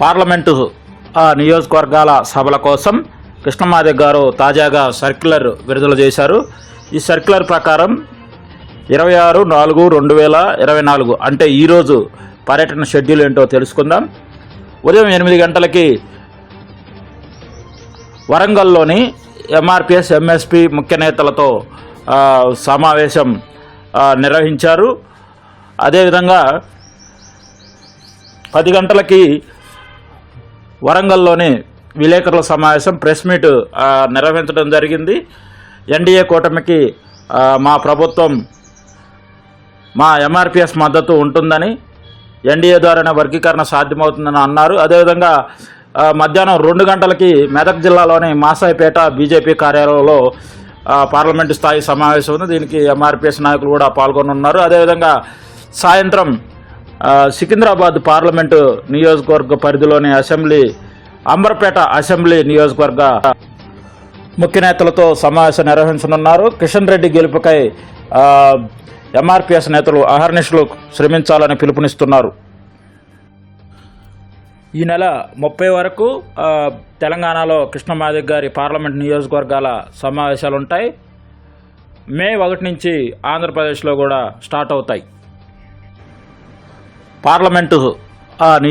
Parliament నియోజకవర్గాల సభల కోసం కృష్ణమాదేవ్ గారు తాజాగా సర్క్యులర్ విడుదల చేశారు. ఈ సర్క్యులర్ ప్రకారం ఇరవై ఆరు నాలుగు రెండు వేల ఇరవై నాలుగు అంటే ఈరోజు పర్యటన షెడ్యూల్ ఏంటో తెలుసుకుందాం. ఉదయం ఎనిమిది గంటలకి వరంగల్లోని ఎంఆర్పిఎస్ ఎంఎస్పి ముఖ్య నేతలతో సమావేశం నిర్వహించారు. అదేవిధంగా పది గంటలకి వరంగల్లోని విలేకరుల సమావేశం ప్రెస్ మీట్ నిర్వహించడం జరిగింది. ఎన్డీఏ కూటమికి మా ప్రభుత్వం మా ఎంఆర్పిఎస్ మద్దతు ఉంటుందని ఎన్డీఏ ద్వారానే వర్గీకరణ సాధ్యమవుతుందని అన్నారు. అదేవిధంగా మధ్యాహ్నం రెండు గంటలకి మెదక్ జిల్లాలోని మాసాయిపేట బీజేపీ కార్యాలయంలో పార్లమెంటు స్థాయి సమావేశం ఉంది. దీనికి ఎంఆర్పిఎస్ నాయకులు కూడా పాల్గొనున్నారు అదేవిధంగా సాయంత్రం సికింద్రాబాద్ పార్లమెంటు నియోజకవర్గ పరిధిలోని అసెంబ్లీ అంబర్పేట అసెంబ్లీ నియోజకవర్గ ముఖ్య నేతలతో సమావేశం నిర్వహించనున్నారు. కిషన్ రెడ్డి గెలుపుకై ఎంఆర్పిఎస్ నేతలు అహర్నిశలు శ్రమించాలని పిలుపునిస్తున్నారు. ఈ నెల ముప్పై వరకు తెలంగాణలో కృష్ణమాదిక్ గారి పార్లమెంట్ నియోజకవర్గాల సమావేశాలు ఉంటాయి మే ఒకటి నుంచి ఆంధ్రప్రదేశ్లో కూడా స్టార్ట్ అవుతాయి. పార్లమెంటు ఆ, ని-